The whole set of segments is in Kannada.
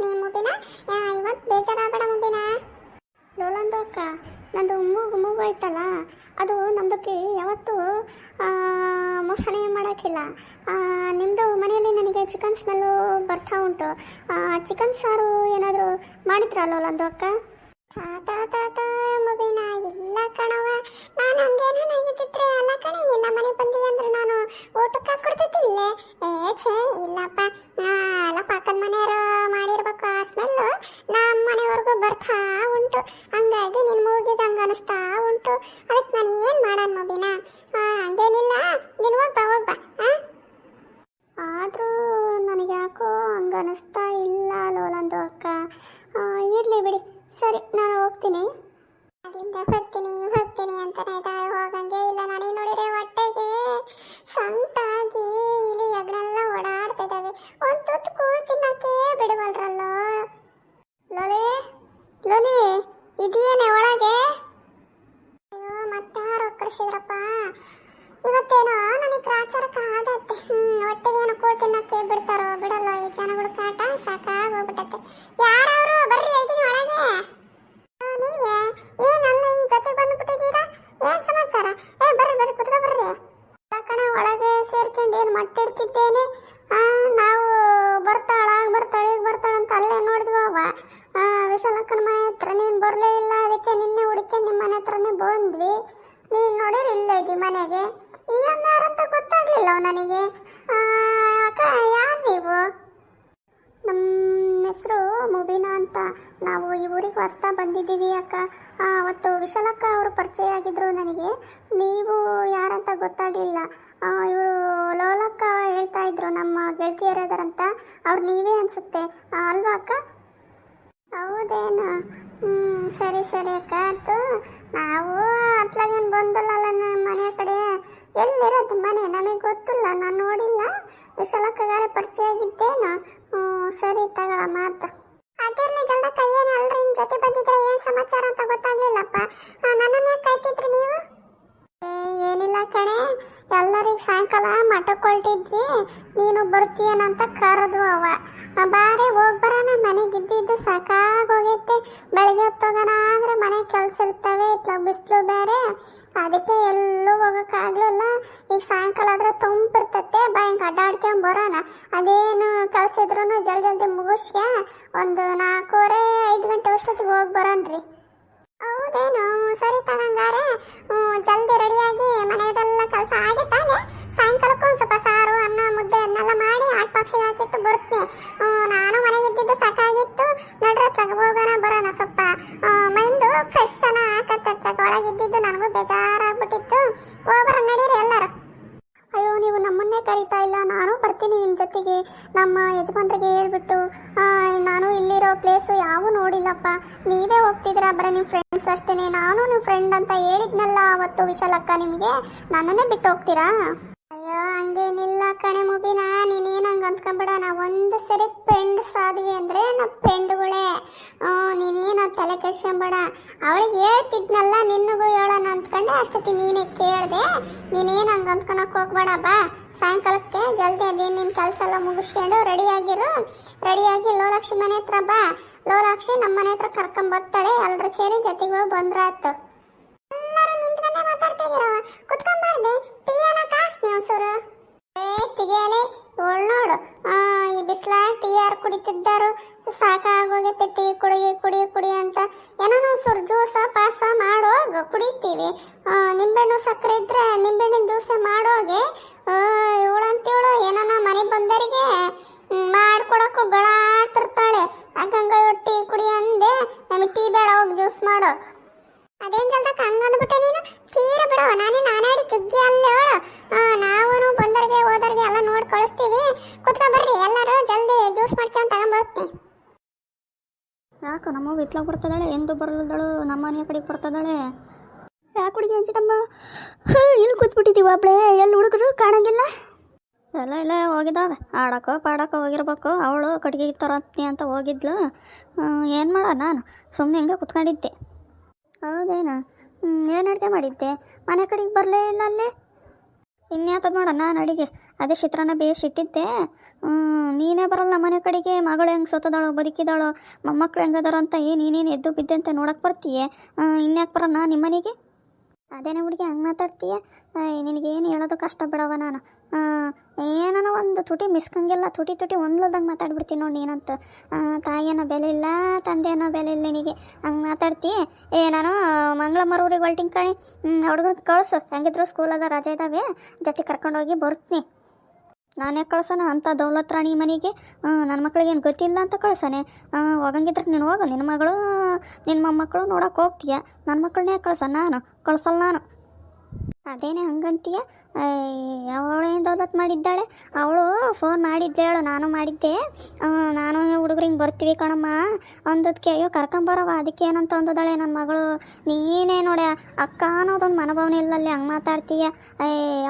ಇವತ್ತು ಬೇಜಾರಾಗಬೇಡ ಮುಗಿನ ಲೋಲಂದು ಅಕ್ಕ, ನಂದು ಮೂಗು ಮೂಗು ಐತಲ್ಲ ಅದು ನಮ್ದಕ್ಕೆ ಯಾವತ್ತೂ ಮೋಸನೆ ಮಾಡೋಕ್ಕಿಲ್ಲ. ನಿಮ್ಮದು ಮನೆಯಲ್ಲಿ ನನಗೆ ಚಿಕನ್ ಸ್ಮೆಲ್ಲು ಬರ್ತಾ ಉಂಟು. ಚಿಕನ್ ಸಾರು ಏನಾದರೂ ಮಾಡಿದ್ರಾ ಲೋಲಂದು ಅಕ್ಕ? ಮಗುವಿನ ಇಲ್ಲ ಕಣವ ನಾನು ಹಂಗೇನಾಗಿದ್ದಿದ್ರೆ ಅಲ್ಲ ಕಣೆ, ನಿನ್ನ ಮನೆ ಬಂದಿ ಅಂದ್ರೆ ನಾನು ಊಟಕ್ಕೆ ಹಾಕೊಡ್ತಿದ್ದಿಲ್ಲ ಏ ಛೇ, ಇಲ್ಲಪ್ಪ ಅಲ್ಲ ಪಕ್ಕದ ಮನೆಯವರು ಮಾಡಿರ್ಬೇಕು ಆ ಸ್ಮೆಲ್ಲು ನಮ್ಮ ಮನೆವರೆಗೂ ಬರ್ತಾ ಉಂಟು. ಹಂಗಾಗಿ ನಿನ್ನ ಮೂಗಿಗೆ ಹಂಗೆ ಅನಿಸ್ತಾ ಉಂಟು. ಅದಕ್ಕೆ ನಾನು ಏನು ಮಾಡೋಣ ಮಗುವಿನ ಹಂಗೇನಿಲ್ಲ. ನೀನು ಹೋಗ್ಬ ಹೋಗ್ಬ ಆದರೂ ನನಗೆ ಯಾಕೋ ಹಂಗೆ ಅನಿಸ್ತಾ ಇಲ್ಲ ಲೋಲಂದು ಅಕ್ಕ. ಇರಲಿ ಬಿಡಿ. ಸರಿ, ನಾನು ಹೋಗ್ತೀನಿ. ಇದ್ದಾಳೆ ಹೋಗಂಗೆ ಇಲ್ಲ. ನಾನೇ ನೋಡಿದ್ರೆ ಹೊಟ್ಟೆಗೆ ಸಂತಾಗಿ ಇಲ್ಲಿ ಎಗಳೆಲ್ಲ ಓಡಾಡ್ತಾ ಇದ್ದಾವೆ ಒಂದು ತುತ್ತು ಕೂಳು ತಿನ್ನಕ್ಕೆ ಬಿಡವಲ್ರಲ್ಲೋ? ಲೊಲಿ ಲೊಲಿ, ಇದೆಯೇನೆ ಒಳಗೆ? ಅಯ್ಯೋ ಮತ್ತೆ ಯಾರು ಕಳಿಸಿದ್ರಪ್ಪ ಇವತ್ತೇನೋ ನನಗೆ ಗ್ರಾಚಾರಕ್ಕೆ ಆದತ್ತೆ ಹೊಟ್ಟೆಗೆ ಏನೋ ಕೂಳ್ ತಿನ್ನಕ್ಕೆ ಬಿಡ್ತಾರೋ? ಬಿಡಲ್ಲ ಈ ಜನಗಳ ಕಾಟ? ಸಾಕಾಗಿ ಹೋಗ್ಬಿಟ್ಟತ್ತೆ. ಯಾರವರು ಬರ್ರಿ, ಇದೀನಿ ಒಳಗೆ. ನೀವೇ? ಬಂದ್ವಿ ನೀನು ನೋಡಿದ್ರೆ ಇಲ್ಲ ಇದ್ದಿ ಮನೆಗೆ. ಈ ಅಮ್ಮ ಅಂತ ಗೊತ್ತಾಗ್ಲಿಲ್ಲ ನನಗೆ. ಯಾರು ನೀವು? ನಮ್ಮ ಹೆಸರು ಮುಬೀನಾ ಅಂತ. ನಾವು ಈ ಊರಿಗೆ ಹೊಸ್ತಾ ಬಂದಿದ್ದೀವಿ ಅಕ್ಕ. ಅವತ್ತು ವಿಶಾಲಕ್ಕ ಅವರು ಪರಿಚಯ ಆಗಿದ್ರು ನನಗೆ. ನೀವು ಯಾರಂತ ಗೊತ್ತಾಗಲಿಲ್ಲ. ಇವರು ಲೋಲಕ್ಕ ಹೇಳ್ತಾ ಇದ್ರು ನಮ್ಮ ಗೆಳತಿಯರದಾರಂತ ಅವ್ರು ನೀವೇ ಅನ್ಸುತ್ತೆ. ಅಲ್ವಾ ಅಕ್ಕ? ಹೌದೇನು? ಹ್ಞೂ ಸರಿ ಸರಿ ಆಯ್ತು. ನಾವು ಅತ್ಲಾಗೇನು ಬಂದಲ್ಲ ನಮ್ಮ ಮನೆ ಕಡೆ. ಎಲ್ಲಿರೋದು ಮನೆ? ನಮಗೆ ಗೊತ್ತಿಲ್ಲ, ನಾನು ನೋಡಿಲ್ಲ. ವಿಶಾಲಕ್ಕಗಾರೆ ಪರಿಚಯ ಆಗಿದ್ದೇನು? ಹ್ಞೂ ಸರಿ ತಗೊಳ ಮಾತು. ಅದಿರ್ಲಿ ಜಲ್ದ ಏನು ಅಲ್ರಿ? ನಿಮ್ಮ ಜೊತೆ ಬಂದಿದ್ರೆ ಏನು ಸಮಾಚಾರ ಅಂತ ಗೊತ್ತಾಗ್ಲಿಲ್ಲಪ್ಪ. ನನ್ನನ್ನೇ ಕಾಯ್ತಿದ್ರಿ ನೀವು? ಏನಿಲ್ಲ ಕಣೆ. ಎಲ್ಲರಿಗೆ ಸಾಯಂಕಾಲ ಮಠಕ್ಕೆ ಹೊರಟಿದ್ವಿ ನೀನು ಬರ್ತೀಯನಂತ ಕರೆದ್ವು ಅವ ಬಾರಿ ಹೋಗಿ ಬರೋಣ ಮನೆಗೆ ಇದ್ದಿದ್ದು ಸಾಕಾಗೋಗೈತೆ ಬೆಳಗ್ಗೆ ಹೊತ್ತೋಗೋಣ ಅಂದ್ರೆ ಮನೆ ಕೆಲಸ ಇರ್ತವೆ, ಇತ್ಲ ಬಿಸಿಲು ಬೇರೆ. ಅದಕ್ಕೆ ಎಲ್ಲೂ ಹೋಗೋಕ್ಕಾಗ್ಲಿಲ್ಲ ಈಗ ಸಾಯಂಕಾಲ ಆದ್ರೆ ತುಂಬಿರ್ತತೆ. ಬಾ ಹಿಂಗೆ ಅಡ್ಡಾಡ್ಕೊಂಡ್ ಬರೋಣ. ಅದೇನು ಕೆಲಸ ಇದ್ರೂ ಜಲ್ದಿ ಜಲ್ದಿ ಮುಗಿಸ್ಯ ಒಂದು ನಾಲ್ಕೂವರೆ ಐದು ಗಂಟೆ ಅಷ್ಟೊತ್ತಿಗೆ ಹೋಗಿ ಬರೋಣ್ರಿ. ಹೌದೇನು? ಸರಿ ತಗಂಗಾರೆ. ಜಲ್ದಿ ರೆಡಿಯಾಗಿ ಮನೆಯದೆಲ್ಲ ಕೆಲಸ ಆಗಿತ್ತಾನೆ ಸಾಯಂಕಾಲಕ್ಕೂ ಸ್ವಲ್ಪ ಸಾರು, ಅನ್ನ, ಮುದ್ದೆ ಅದನ್ನೆಲ್ಲ ಮಾಡಿ ಆಟ ಬಾಕ್ಸಿಗೆ ಹಾಕಿಟ್ಟು ಬರ್ತೀನಿ. ನಾನು ಮನೆಗಿದ್ದಿದ್ದು ಸಾಕಾಗಿತ್ತು. ನಡ್ರ ತಗೋಗೋಣ ಬರೋಣ ಸ್ವಲ್ಪ. ಮೈಂಡು ಫ್ರೆಶ್ ಅನ್ನ ಹಾಕತ್ತೆ ಒಳಗಿದ್ದಿದ್ದು ನನಗೂ ಬೇಜಾರಾಗ್ಬಿಟ್ಟಿತ್ತು. ಹೋಗ್ಬರ ನಡೀರಿ ಎಲ್ಲರೂ. ಅಯ್ಯೋ, ನೀವು ನಮ್ಮನ್ನೇ ಕರೀತಾ ಇಲ್ಲ. ನಾನು ಬರ್ತೀನಿ ನಿಮ್ಮ ಜೊತೆಗೆ. ನಮ್ಮ ಯಜಮಾನ್ರಿಗೆ ಹೇಳ್ಬಿಟ್ಟು. ಪ್ಲೇಸು ಯಾವ ನೋಡಿಲ್ಲಪ್ಪ. ನೀವೇ ಹೋಗ್ತಿದ್ದೀರಾ? ಬರೀ ನಿಮ್ಮ ಫ್ರೆಂಡ್ಸ್ ಅಷ್ಟೇ ನಾನು ನಿಮ್ಮ ಫ್ರೆಂಡ್ ಅಂತ ಹೇಳಿದ್ನಲ್ಲ ಅವತ್ತು ವಿಶಾಲಕ್ಕ ನಿಮಗೆ. ನನ್ನನ್ನೇ ಬಿಟ್ಟು ಹೋಗ್ತೀರಾ? ಅಯ್ಯೋ, ಹಂಗೇನಿಲ್ಲ ಕಣೆ ಮುಗಿನ. ನೀನೇನು ಹಂಗೆ ಅಂದ್ಕೊಂಬಿಡ. ನಾ ಒಂದು ಸರಿ ಪೆಂಡ್ ಸಾದ್ವಿ ಅಂದರೆ ನಮ್ಮ ಹ್ಞೂ, ನೀನೇನು ತಲೆ ಕೆಡ್ಸ್ಕೊಂಬೇಡ. ಅವಳಿಗೆ ಹೇಳ್ತಿದ್ನಲ್ಲ ನಿನ್ನಗೂ ಹೇಳೋಣ ಅಂದ್ಕೊಂಡೆ. ಅಷ್ಟೊತ್ತಿ ನೀನೇ ಕೇಳಿದೆ, ನೀನೇನು ಹಂಗೆ ಅಂದ್ಕೊಳಕ್ಕೆ ಹೋಗ್ಬೇಡ, ಬಾ. ಸಾಯಂಕಾಲಕ್ಕೆ ಜಲ್ದಿ ಅದೇನು ನಿನ್ನ ಕೆಲಸ ಎಲ್ಲ ಮುಗಿಸ್ಕೊಂಡು ರೆಡಿಯಾಗಿರು ರೆಡಿಯಾಗಿ ಲೋಲಾಕ್ಷಿ ಮನೆ ಹತ್ರ ಬಾ. ಲೋಲಾಕ್ಷಿ ನಮ್ಮ ಮನೆ ಹತ್ರ ಕರ್ಕೊಂಬರ್ತಾಳೆ ಎಲ್ಲರೂ ಸೇರಿ ಜೊತೆಗೆ ಹೋಗಿ ಬಂದ್ರಾಯ್ತು. ಎಲ್ಲರೂ ನಿಂತ್ಕೊಂಡೆ ಕುತ್ಕೊಂಬಾರ್ದೆ ನೀವು ಏ, ತೆಗಿಯಲೆ ಒಳ್ ನೋಡು. ಈ ಬಿಸ್ಲ ಟೀ ಯಾರು ಕುಡಿತಿದ್ದಾರು, ಸಾಕಾಗೋಗೈತೆ ಟೀ ಕುಡಿ ಕುಡಿ ಕುಡಿ ಅಂತ. ಏನೋ ನಾವು ಸುರ್ ಜ್ಯೂಸ ಪಾಸ ಮಾಡೋಗ ಕುಡಿತೀವಿ. ನಿಂಬೆಹಣ್ಣು ಸಕ್ಕರೆ ಇದ್ರೆ ನಿಂಬೆಹಣ್ಣಿನ ಜ್ಯೂಸ ಮಾಡೋಗೆ ಅದೇನ್ ಜಲ್ದಕ್ಕ? ಹಂಗ ಅಂದ್ಬಿಟ್ಟೆ ನೀನು? ತೀರ ಬಿಡು. ನಾನೇ ನಾನಾಡಿ ಚುಗ್ಗಿ ಅಲ್ಲೇ ಹೇಳು ನಾವು ಬಂದರಿಗೆ ಹೋದರ್ಗೆ ಎಲ್ಲ ನೋಡಿ ಕಳಿಸ್ತೀವಿ. ಕುತ್ಕೊ ಬರ್ರಿ. ಎಲ್ಲರೂ ಜಲ್ದಿ ಜ್ಯೂಸ್ ಮಾಡ್ಕೊಂಡ್ ತಗೊಂಬರ್ತೀನಿ ಯಾಕೆ ನಮ್ಮ ಇತ್ಲಾಗ ಬರ್ತದಾಳೆ? ಎಂದು ಬರಲ್ದಳು. ನಮ್ಮ ಮನೆಯ ಕಡೆಗೆ ಬರ್ತದಾಳೆ. ಯಾಕೆ ಹುಡುಗಿ ಅಂಚಿಟಮ್ಮ? ಇಲ್ಲಿ ಕೂತ್ಬಿಟ್ಟಿದ್ದೀವಿ ಒಬ್ಳೆ ಎಲ್ಲಿ ಹುಡುಗರು? ಕಾಣಂಗಿಲ್ಲ. ಎಲ್ಲ ಇಲ್ಲ ಹೋಗಿದ್ದಾವೆ ಆಡಕ್ಕೋ, ಪಾಡಕ್ಕೋ ಹೋಗಿರ್ಬೇಕು. ಅವಳು ಕಟ್ಗೆ ತರತ್ನಿ ಅಂತ ಹೋಗಿದ್ಲು. ಏನು ಮಾಡೋದು ನಾನು? ಸುಮ್ಮನೆ ಹಿಂಗೆ ಕುತ್ಕೊಂಡಿದ್ದೆ. ಹೌದೇನಾ? ಏನು ಅಡುಗೆ ಮಾಡಿದ್ದೆ? ಮನೆ ಕಡೆಗೆ ಬರಲೇ ಇಲ್ಲ ಅಲ್ಲಿ. ಇನ್ಯಾತದ ನೋಡ ನಾನು ಅಡುಗೆ? ಅದೇ ಚಿತ್ರಾನ್ನ ಬೇಯಿಸಿಟ್ಟಿದ್ದೆ ನೀನೇ ಬರಲ್ಲ ಮನೆ ಕಡೆಗೆ. ಮಗಳು ಹೆಂಗೆ ಸೋತದಾಳೋ ಬದುಕಿದಾಳೋ, ಮೊಮ್ಮಕ್ಳು ಹೆಂಗದಾರೋ ಅಂತ ಏನು ನೀನೇನು ಎದ್ದು ಬಿದ್ದಂತೆ ನೋಡಕ್ಕೆ ಬರ್ತೀಯೇ? ಇನ್ಯಾಕೆ ಬರೋಣ ನಿಮ್ಮ ಮನೆಗೆ? ಅದೇನೇ ಹುಡುಗಿ ಹಂಗೆ ಮಾತಾಡ್ತೀಯ? ನಿನಗೇನು ಹೇಳೋದು ಕಷ್ಟ ಬಿಡವ ನಾನು ಏನನ ಒಂದು ತುಟಿ ಮಿಸ್ಕಂಗಿಲ್ಲ ತುಟಿ ತುಟಿ ಒಂದ್ಲದಂಗೆ ಮಾತಾಡ್ಬಿಡ್ತೀನಿ ನೋಡಿ ನೀನಂತ. ತಾಯಿಯನ್ನೋ ಬೆಲೆ ಇಲ್ಲ ತಂದೆಯನ್ನೋ ಬೆಲೆ ಇಲ್ಲ ನಿನಗೆ. ಹಂಗೆ ಮಾತಾಡ್ತಿ ಏ, ನಾನು ಮಂಗಳ ಮರೂರಿಗೆ ಹೊಲ್ಟಿಂಗ್ ಕಣಿ. ಹುಡುಗನ ಕಳ್ಸು. ಹೆಂಗಿದ್ರು ಸ್ಕೂಲ್ ಅದ ರಜೆ ಇದ್ದಾವೆ ಜೊತೆ ಕರ್ಕೊಂಡೋಗಿ ಬರ್ತೀನಿ. ನಾನೇ ಕಳ್ಸೋಣ ಅಂಥ ದೌಲತ್ ರಾಣಿ ಮನೆಗೆ ನನ್ನ ಮಕ್ಳಿಗೆ ಏನು ಗೊತ್ತಿಲ್ಲ ಅಂತ ಕಳ್ಸನೆ. ಹೋಗಂಗಿದ್ರೆ ನೀನು ಹೋಗು ನಿನ್ನ ಮಗಳು ನಿನ್ನ ಮೊಮ್ಮಕ್ಕಳು ನೋಡೋಕೆ ಹೋಗ್ತೀಯ. ನನ್ನ ಮಕ್ಕಳನ್ನೇ ಕಳ್ಸ ನಾನು, ಕಳ್ಸಲ್ಲ ನಾನು. ಅದೇನೇ ಹಂಗಂತೀಯ? ಅವಳೇನು ದೌಲತ್ ಮಾಡಿದ್ದಾಳೆ. ಅವಳು ಫೋನ್ ಮಾಡಿದ್ದೆ ಹೇಳು, ನಾನು ಮಾಡಿದ್ದೆ. ನಾನು ಹುಡುಗ್ರಿಗೆ ಬರ್ತೀವಿ ಕಣಮ್ಮ. ಅಂದದಕ್ಕೆ ಅಯ್ಯೋ ಕರ್ಕೊಂಬರವ ಅದಕ್ಕೆ ಏನಂತ ಅಂದದಾಳೆ ನನ್ನ ಮಗಳು. ನೀನೇ ನೋಡ್ಯ, ಅಕ್ಕ ಅನ್ನೋದೊಂದು ಮನೋಭಾವನೆ ಇಲ್ಲಲ್ಲಿ ಹಂಗೆ ಮಾತಾಡ್ತೀಯ?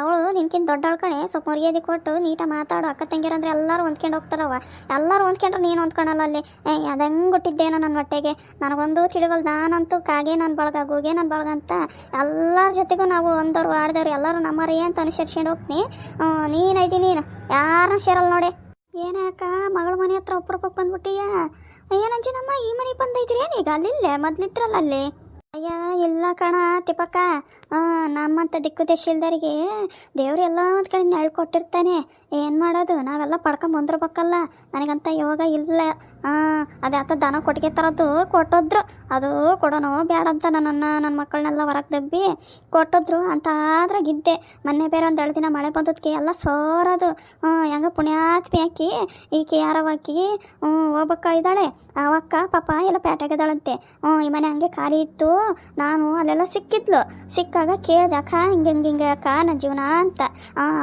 ಅವಳು ನಿನ್ಕಿಂತ ದೊಡ್ಡವಳು ಕಣೆ, ಸ್ವಲ್ಪ ಮರ್ಯಾದೆ ಕೊಟ್ಟು ನೀಟಾಗಿ ಮಾತಾಡು. ಅಕ್ಕ ತಂಗಿರಂದ್ರೆ ಎಲ್ಲರೂ ಹೊಂದ್ಕೊಂಡು ಹೋಗ್ತಾರವ ಎಲ್ಲರೂ ಹೊಂದ್ಕೊಂಡ್ರೆ ನೀನು ಹೊಂದ್ಕೊಳಲ್ಲ ಅಲ್ಲಿ. ಏಯ್ ಅದು ಹೆಂಗೆ ಕೊಟ್ಟಿದ್ದೇನೋ ನನ್ನ ಹೊಟ್ಟೆಗೆ. ನನಗೊಂದು ತಿಳಿವಲ್ ನಾನಂತೂ ಕಾಗೆ ನನ್ನ ಬಳಗ, ಗೂಗೆ ನನ್ನ ಬಳಗ ಅಂತ ಎಲ್ಲರ ಜೊತೆಗೂ ನಾವು ಒಂದವ್ರು ಆಡ್ದವ್ರು ಎಲ್ಲರೂ ನಮ್ಮರೇ ಅಂತ ಅನುಸರಿಸ್ಕೊಂಡು ಹೋಗ್ತೀನಿ ನೀನೈತಿ ನೀನು ಯಾರನ್ನ ಸೇರಲ್ಲ ನೋಡಿ. ಏನಕ್ಕ ಮಗಳ ಮನೆ ಹತ್ರ ಒಬ್ಬರೊಬ್ಬಕ್ಕೆ ಬಂದ್ಬಿಟ್ಟಿಯಾ? ಏನಂಜಿನಮ್ಮ ಈ ಮನೆಗೆ ಬಂದೈತ್ರಿ ಈಗ? ಅಲ್ಲಿಲ್ಲೇ ಮೊದ್ಲಿದ್ರಲ್ಲ ಅಲ್ಲಿ. ಅಯ್ಯ ಇಲ್ಲ ಕಣ ತಿಪ್ಪಕ್ಕ. ಆ, ನಮ್ಮಂಥ ದಿಕ್ಕು ದೇಶ ಇಲ್ದರಿಗೆ ದೇವ್ರು ಎಲ್ಲ ಒಂದು ಕಡೆ ಹೇಳ್ಕೊಟ್ಟಿರ್ತಾನೆ. ಏನು ಮಾಡೋದು? ನಾವೆಲ್ಲ ಪಡ್ಕೊಂಡ್ ಬಂದಿರ್ಬೇಕಲ್ಲ. ನನಗಂತ ಯೋಗ ಇಲ್ಲ. ಅದೇ ಆತ ದನ ಕೊಟ್ಟಿಗೆ ತರೋದು ಕೊಟ್ಟೋದ್ರು. ಅದು ಕೊಡೋನು ಬೇಡ ಅಂತ ನನ್ನನ್ನು ನನ್ನ ಮಕ್ಕಳನ್ನೆಲ್ಲ ಹೊರಗೆ ದಬ್ಬಿ ಕೊಟ್ಟೋದ್ರು. ಅಂತ ಆದ್ರೆ ಗಿದ್ದೆ ಮೊನ್ನೆ ಬೇರೆ ಒಂದು ಎರಡು ದಿನ ಮಳೆ ಬಂದದ್ಕೆ ಎಲ್ಲ ಸೋರೋದು. ಹೆಂಗ ಪುಣ್ಯಾತ್ಮಿ ಹಾಕಿ ಈಕೆ ಹ್ಞೂ ಹೋಗ್ಬೇಕ ಇದ್ದಾಳೆ. ಅವಕ್ಕ ಪಾಪ ಎಲ್ಲ ಪೇಟೆಗಿದ್ದಾಳಂತೆ ಹ್ಞೂ, ಈ ಮನೆ ಹಂಗೆ ಖಾಲಿ ಇತ್ತು. ನಾನು ಅಲ್ಲೆಲ್ಲ ಸಿಕ್ಕಿದ್ಲು. ಸಿಕ್ಕಾಗ ಕೇಳಿದೆ, ಅಕ್ಕ, ಹಿಂಗೆ ಹಿಂಗೆ ಹಿಂಗೆ, ಅಕ್ಕ ನನ್ನ ಜೀವನ ಅಂತ.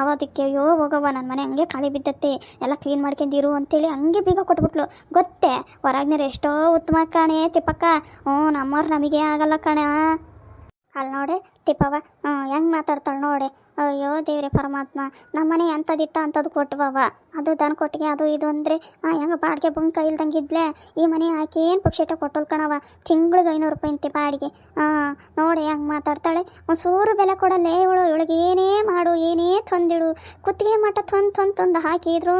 ಅವದಕ್ಕೆ ಅಯ್ಯೋ ಹೋಗವ್ವ ನನ್ನ ಮನೆ ಹಂಗೆ ಖಾಲಿ ಬಿದ್ದತ್ತೆ. ಎಲ್ಲ ಕ್ಲೀನ್ ಮಾಡ್ಕೊಂಡಿರು ಅಂತೇಳಿ ಹಂಗೆ ಬೀಗ ಕೊಟ್ಬಿಟ್ಲು. ಗೊತ್ತೇ ಹೊರಗ್ನರು ಎಷ್ಟೋ ಉತ್ತಮ ಕಾಣೆ ತಿಪ್ಪಕ್ಕ. ಹ್ಞೂ ನಮ್ಮವ್ರು ನಮಗೆ ಆಗಲ್ಲ ಕಣ. ಅಲ್ಲಿ ನೋಡಿ ತಿಪ್ಪವ ಹೆಂಗೆ ಮಾತಾಡ್ತಾಳೆ ನೋಡಿ. ಅಯ್ಯೋ ದೇವ್ರಿ ಪರಮಾತ್ಮ ನಮ್ಮನೆ ಅಂಥದಿತ್ತ ಅಂಥದ್ದು ಕೊಟ್ಟವವ ಅದು ದನ ಕೊಟ್ಟಿಗೆ, ಅದು ಇದು ಅಂದರೆ ಹೆಂಗೆ ಬಾಡಿಗೆ ಬಂಕ ಇಲ್ದಂಗೆ ಇದ್ಲೆ, ಈ ಮನೆ ಹಾಕಿ ಏನು ಪಕ್ಷಿಟ ಕೊಟ್ಟಲ್ ಕಣವ ತಿಂಗ್ಳಿಗೆ ಐನೂರು ರೂಪಾಯಿ ಅಂತೆ ಬಾಡಿಗೆ. ನೋಡಿ ಹೆಂಗೆ ಮಾತಾಡ್ತಾಳೆ. ಒಂಚೂರು ಬೆಲೆ ಕೊಡಲ್ಲೇ ಇವಳು, ಇವಳಿಗೆ ಏನೇ ಮಾಡು, ಏನೇ ತೊಂದಿಡು. ಕುತ್ತಿಗೆ ಮಟ್ಟ ತೊಂದು ತೊಂದು ತೊಂದು ಹಾಕಿದ್ರು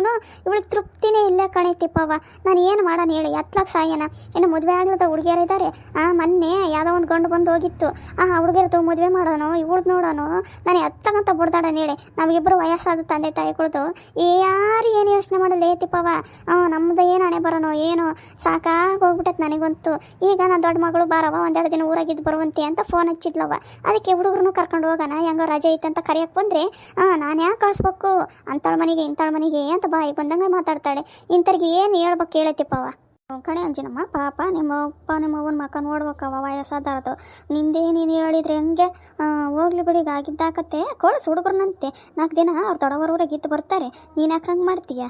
ಇವಳಿಗೆ ತೃಪ್ತಿನೇ ಇಲ್ಲ ಕಣೆ ತಿಪ್ಪವ ನಾನು ಏನು ಮಾಡೋಣ ಹೇಳಿ ಎತ್ಲಾಕ್ ಸಾಯನ. ಏನು ಮದುವೆ ಆಗ್ಲದ ಹುಡುಗಿಯರಿದ್ದಾರೆ ಆ, ಮೊನ್ನೆ ಯಾವುದೋ ಒಂದು ಗಂಡು ಬಂದು ಹೋಗಿತ್ತು. ಆ ಹುಡುಗಿರದು ಮದುವೆ ಮಾಡೋನು ಇವಳ್ದು ನೋಡೋನು, ನಾನು ಎತ್ತಗಂತ ಬಡ್ದಾಡನ ಹೇಳಿ ನಮಗಿಬ್ಬರು ವಯಸ್ಸಾದ ತಂದೆ ತಾಯಿ ಕುಳಿತು ಯಾರು ಏನು ಯೋಚನೆ ಮಾಡಲ್ಲ ಏತಿಪ್ಪವ ನಮ್ಮದು ಏನು ಹಣೆ ಬರೋನು, ಏನು, ಸಾಕಾಗಿ ಹೋಗ್ಬಿಟ್ಟೈತೆ ನನಗಂತೂ. ಈಗ ನನ್ನ ದೊಡ್ಡ ಮಗಳು ಬಾರವ ಒಂದೆರಡು ದಿನ ಊರಾಗಿದ್ದು ಬರುವಂತೆ ಅಂತ ಫೋನ್ ಹಚ್ಚಿದ್ಲವ ಅದಕ್ಕೆ ಹುಡುಗರು ಕರ್ಕೊಂಡು ಹೋಗೋಣ, ಹೆಂಗೋ ರಜೆ ಐತೆ ಅಂತ ಕರೆಯಕ್ಕೆ ಬಂದರೆ ನಾನು ಯಾಕೆ ಕಳಿಸ್ಬೇಕು? ಅಂತಾಳ ಮನೆಗೆ ಇಂತಾಳ ಮನೆಗೆ ಅಂತ ಬಾಯಿ ಬಂದಂಗೆ ಮಾತಾಡ್ತಾಳೆ. ಇಂಥವ್ರಿಗೆ ಏನು ಹೇಳ್ಬೇಕು ಹೇಳತ್ತಿಪ್ಪವ ಕಣೆ ಅಂಜಿನಮ್ಮ ಪಾಪ, ನಿಮ್ಮ ಅಪ್ಪ, ನಿಮ್ಮ ಅವ್ವನ ಮಕ್ಕ ನೋಡ್ಬೇಕವ ವಯಸ್ಸಾದಾರದು ನಿಂದೇ ನೀನು ಹೇಳಿದ್ರೆ ಹೆಂಗೆ? ಹೋಗ್ಲಿ ಬಿಡಿ ಈಗ ಆಗಿದ್ದಾಕತ್ತೆ ಕೊಡ್ಸು ಹುಡುಗರ್ನಂತೆ ನಾಲ್ಕು ದಿನ ಅವ್ರು ದೊಡವರ ಇದ್ದು ಬರ್ತಾರೆ. ನೀನು ಯಾಕೆ ಹಂಗೆ ಮಾಡ್ತೀಯ?